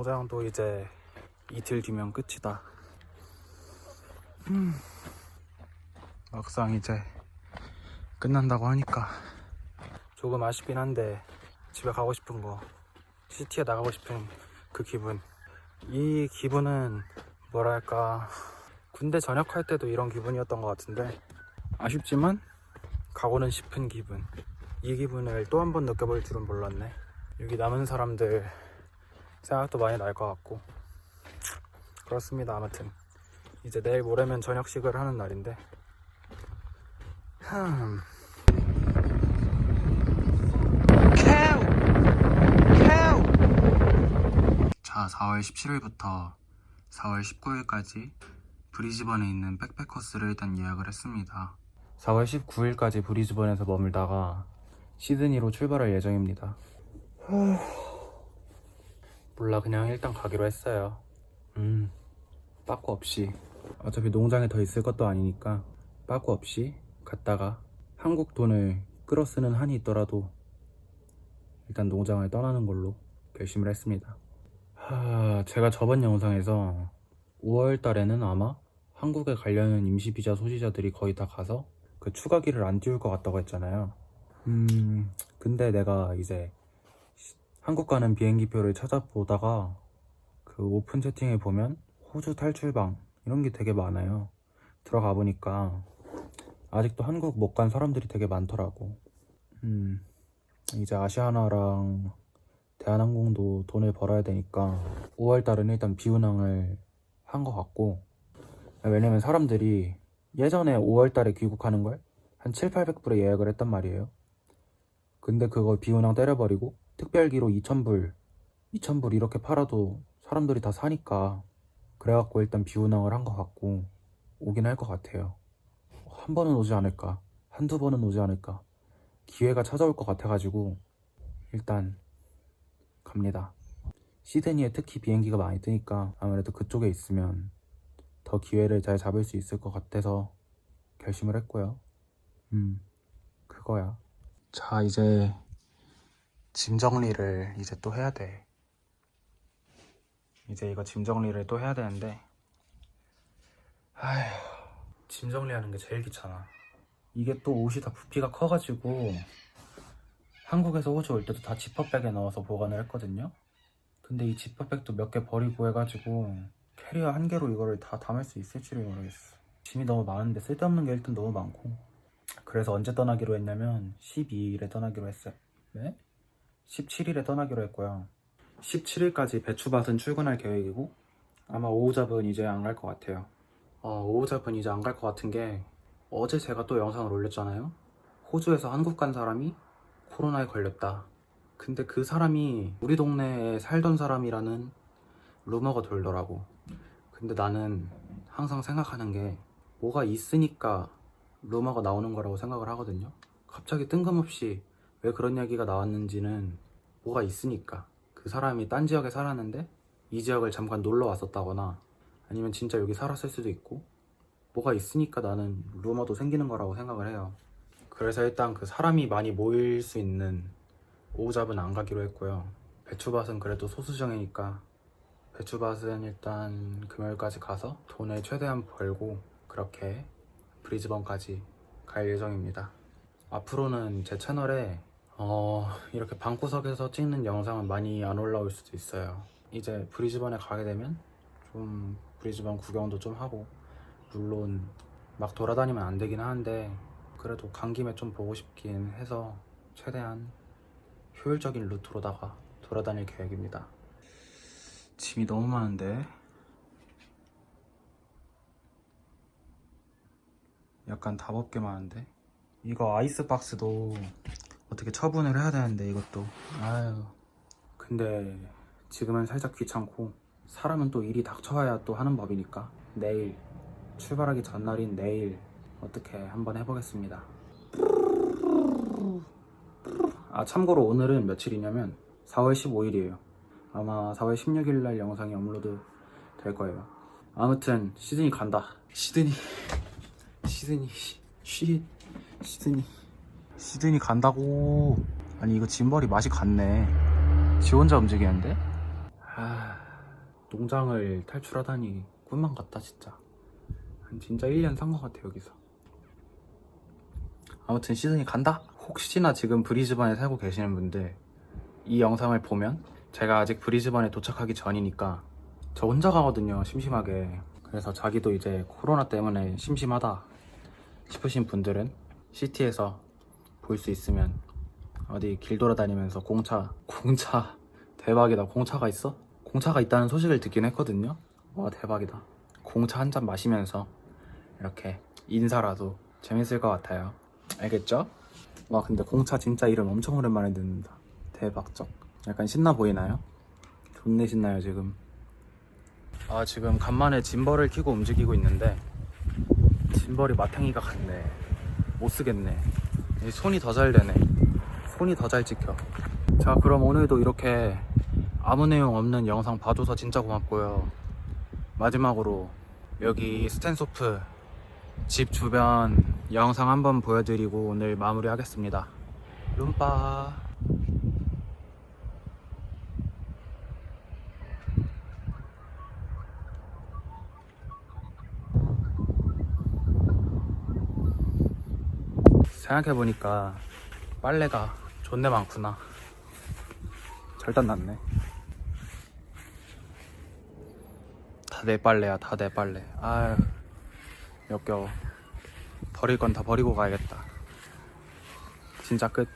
농장도 이제 이틀 뒤면 끝이다. 음. 막상 이제 끝난다고 하니까 조금 아쉽긴 한데 집에 가고 싶은 거 시티에 나가고 싶은 그 기분 이 기분은 뭐랄까 군대 전역할 때도 이런 기분이었던 것 같은데 아쉽지만 가고는 싶은 기분 이 기분을 또 한 번 느껴볼 줄은 몰랐네 여기 남은 사람들 생각도 많이 날 것 같고. 그렇습니다. 아무튼 이제 내일 모레면 저녁식을 하는 날인데. 흠. 자 4월 17일부터 4월 19일까지 브리즈번에 있는 백패커스를 일단 예약을 했습니다. 4월 19일까지 브리즈번에서 머물다가 시드니로 출발할 예정입니다 몰라 그냥 일단 가기로 했어요. 음. 빠꾸 없이. 어차피 농장에 더 있을 것도 아니니까 빠꾸 없이 갔다가 한국 돈을 끌어 쓰는 한이 있더라도 일단 농장을 떠나는 걸로 결심을 했습니다. 하, 제가 저번 영상에서 5월 달에는 아마 한국에 가려는 임시비자 소지자들이 거의 다 가서 그 추가기를 안 띄울 것 같다고 했잖아요. 음. 근데 내가 이제 한국 가는 비행기표를 찾아보다가 그 오픈 채팅에 보면 호주 탈출방 이런 게 되게 많아요. 들어가 보니까 아직도 한국 못 간 사람들이 되게 많더라고. 음, 이제 아시아나랑 대한항공도 돈을 벌어야 되니까 5월 달은 일단 비운항을 한 것 같고 왜냐면 사람들이 예전에 5월 달에 귀국하는 걸 한 7, 800불에 예약을 했단 말이에요. 근데 그걸 비운항 때려버리고 특별기로 2,000불, 2,000불 이렇게 팔아도 사람들이 다 사니까 그래갖고 일단 비운항을 한 것 같고 오긴 할 것 같아요. 한 번은 오지 않을까, 한두 번은 오지 않을까. 기회가 찾아올 것 같아가지고 일단 갑니다. 시드니에 특히 비행기가 많이 뜨니까 아무래도 그쪽에 있으면 더 기회를 잘 잡을 수 있을 것 같아서 결심을 했고요. 음, 그거야. 자, 이제 짐 정리를 이제 또 해야 돼. 이제 이거 짐 정리를 또 해야 되는데, 아휴, 짐 정리하는 게 제일 귀찮아. 이게 또 옷이 다 부피가 커가지고, 한국에서 호주 올 때도 다 지퍼백에 넣어서 보관을 했거든요. 근데 이 지퍼백도 몇 개 버리고 해가지고, 캐리어 한 개로 이거를 다 담을 수 있을지를 모르겠어. 짐이 너무 많은데 쓸데없는 게 일단 너무 많고. 그래서 언제 떠나기로 했냐면, 12일에 떠나기로 했어요. 네? 17일에 떠나기로 했고요. 17일까지 배추밭은 출근할 계획이고 아마 오후잡은 이제 안 갈 것 같아요. 어, 오후잡은 이제 안 갈 것 같은 게 어제 제가 또 영상을 올렸잖아요. 호주에서 한국 간 사람이 코로나에 걸렸다. 근데 그 사람이 우리 동네에 살던 사람이라는 루머가 돌더라고. 근데 나는 항상 생각하는 게 뭐가 있으니까 루머가 나오는 거라고 생각을 하거든요. 갑자기 뜬금없이 왜 그런 이야기가 나왔는지는 뭐가 있으니까. 그 사람이 딴 지역에 살았는데 이 지역을 잠깐 놀러 왔었다거나 아니면 진짜 여기 살았을 수도 있고 뭐가 있으니까 나는 루머도 생기는 거라고 생각을 해요. 그래서 일단 그 사람이 많이 모일 수 있는 오후잡은 안 가기로 했고요. 배추밭은 그래도 소수정이니까 배추밭은 일단 금요일까지 가서 돈을 최대한 벌고 그렇게 브리즈번까지 갈 예정입니다 앞으로는 제 채널에 어, 이렇게 방구석에서 찍는 영상은 많이 안 올라올 수도 있어요. 이제 브리즈번에 가게 되면 좀 브리즈번 구경도 좀 하고 물론 막 돌아다니면 안 되긴 하는데 그래도 간 김에 좀 보고 싶긴 해서 최대한 효율적인 루트로다가 돌아다닐 계획입니다. 짐이 너무 많은데 약간 답 없게 많은데 이거 아이스박스도 어떻게 처분을 해야 되는데 이것도. 아유. 근데 지금은 살짝 귀찮고 사람은 또 일이 닥쳐와야 또 하는 법이니까 내일 출발하기 전날인 내일 어떻게 한번 해보겠습니다. 아 참고로 오늘은 며칠이냐면 4월 15일이에요. 아마 4월 16일 날 영상이 업로드 될 거예요. 아무튼 시드니 간다. 시드니. 시드니. 쉬 시드니. 시드니 간다고. 아니 이거 짐벌이 맛이 갔네. 지 혼자 움직이는데? 아 농장을 탈출하다니 꿈만 같다 진짜. 한 진짜 1년 산 것 같아 여기서. 아무튼 시즌이 간다? 혹시나 지금 브리즈번에 살고 계시는 분들 이 영상을 보면 제가 아직 브리즈번에 도착하기 전이니까 저 혼자 가거든요 심심하게. 그래서 자기도 이제 코로나 때문에 심심하다 싶으신 분들은 시티에서 볼 수 있으면 어디 길 돌아다니면서 공차 공차 대박이다. 공차가 있어? 공차가 있다는 소식을 듣긴 했거든요. 와 대박이다. 공차 한 잔 마시면서 이렇게 인사라도 재밌을 것 같아요. 알겠죠? 와 근데 공차 진짜 이름 엄청 오랜만에 듣는다. 대박적. 약간 신나 보이나요? 존내 신나요 지금? 아 지금 간만에 짐벌을 키고 움직이고 있는데 짐벌이 마탱이가 같네 못 쓰겠네. 이 손이 더 잘 되네. 손이 더 잘 찍혀. 자 그럼 오늘도 이렇게 아무 내용 없는 영상 봐줘서 진짜 고맙고요. 마지막으로 여기 스탠소프 집 주변 영상 한번 보여드리고 오늘 마무리 하겠습니다. 룸빠 생각해보니까 빨래가 존내 많구나. 절단 났네. 다 내 빨래야 다 내 빨래. 아유 역겨워. 버릴 건 다 버리고 가야겠다. 진짜 끝